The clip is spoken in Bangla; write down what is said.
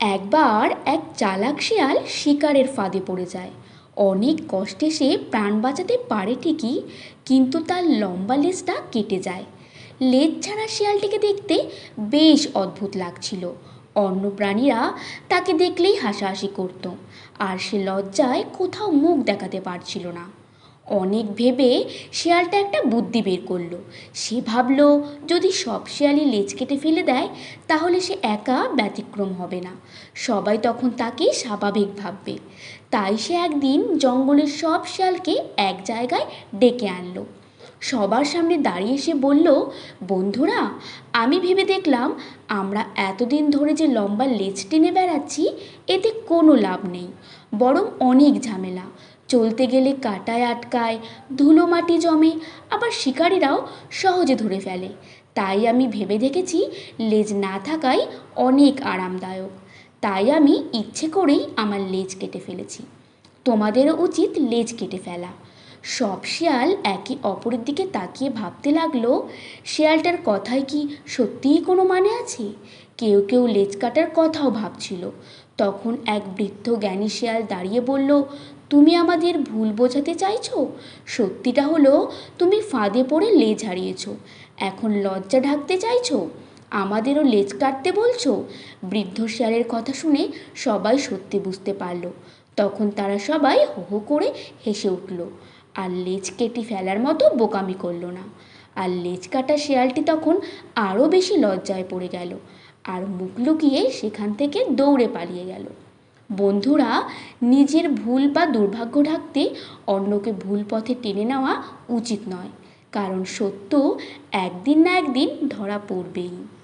একবার এক চালাক শিয়াল শিকারের ফাঁদে পড়ে যায়। অনেক কষ্টে সে প্রাণ বাঁচাতে পারে ঠিকই, কিন্তু তার লম্বা লেজটা কেটে যায়। লেজ ছাড়া শিয়ালটিকে দেখতে বেশ অদ্ভুত লাগছিল। অন্য প্রাণীরা তাকে দেখলেই হাসাহাসি করত, আর সে লজ্জায় কোথাও মুখ দেখাতে পারছিল না। অনেক ভেবে শিয়ালটা একটা বুদ্ধি বের করল। সে ভাবলো, যদি সব শিয়ালই লেজ কেটে ফেলে দেয়, তাহলে সে একা ব্যতিক্রম হবে না। সবাই তখন তাকে স্বাভাবিক ভাববে। তাই সে একদিন জঙ্গলের সব শিয়ালকে এক জায়গায় ডেকে আনলো। সবার সামনে দাঁড়িয়ে সে বলল, বন্ধুরা, আমি ভেবে দেখলাম আমরা এতদিন ধরে যে লম্বা লেজ টেনে বেড়াচ্ছি, এতে কোনো লাভ নেই, বরং অনেক ঝামেলা। চলতে গেলে কাটায় আটকায়, ধুলো মাটি জমে, আবার শিকারীরাও সহজে ধরে ফেলে। তাই আমি ভেবে দেখেছি, লেজ না থাকাই অনেক আরামদায়ক। তাই আমি ইচ্ছে করেই আমার লেজ কেটে ফেলেছি। তোমাদেরও উচিত লেজ কেটে ফেলা। সব শিয়াল একে অপরের দিকে তাকিয়ে ভাবতে লাগল, শিয়ালটার কথায় কি সত্যিই কোনো মানে আছে? কেউ কেউ লেজ কাটার কথাও ভাবছিল। তখন এক বৃদ্ধ জ্ঞানী শিয়াল দাঁড়িয়ে বলল তুমি আমাদের ভুল বোঝাতে চাইছো? সত্যিটা হলো, তুমি ফাঁদে পড়ে লেজ হারিয়েছ। এখন লজ্জা ঢাকতে চাইছো? আমাদেরও লেজ কাটতে বলছো? বৃদ্ধ শিয়ালের কথা শুনে সবাই সত্যি বুঝতে পারল। তখন তারা সবাই হো হো করে হেসে উঠল। আর লেজ কেটে ফেলার মতো বোকামি করল না। আর লেজ কাটা শিয়ালটি তখন আরও বেশি লজ্জায় পড়ে গেল। আর মুখ লুকিয়ে সেখান থেকে দৌড়ে পালিয়ে গেল। বন্ধুরা, নিজের ভুল বা দুর্ভাগ্য ঢাকতে অন্যকে ভুল পথে টেনে নেওয়া উচিত নয়। কারণ সত্য একদিন না একদিন ধরা পড়বেই।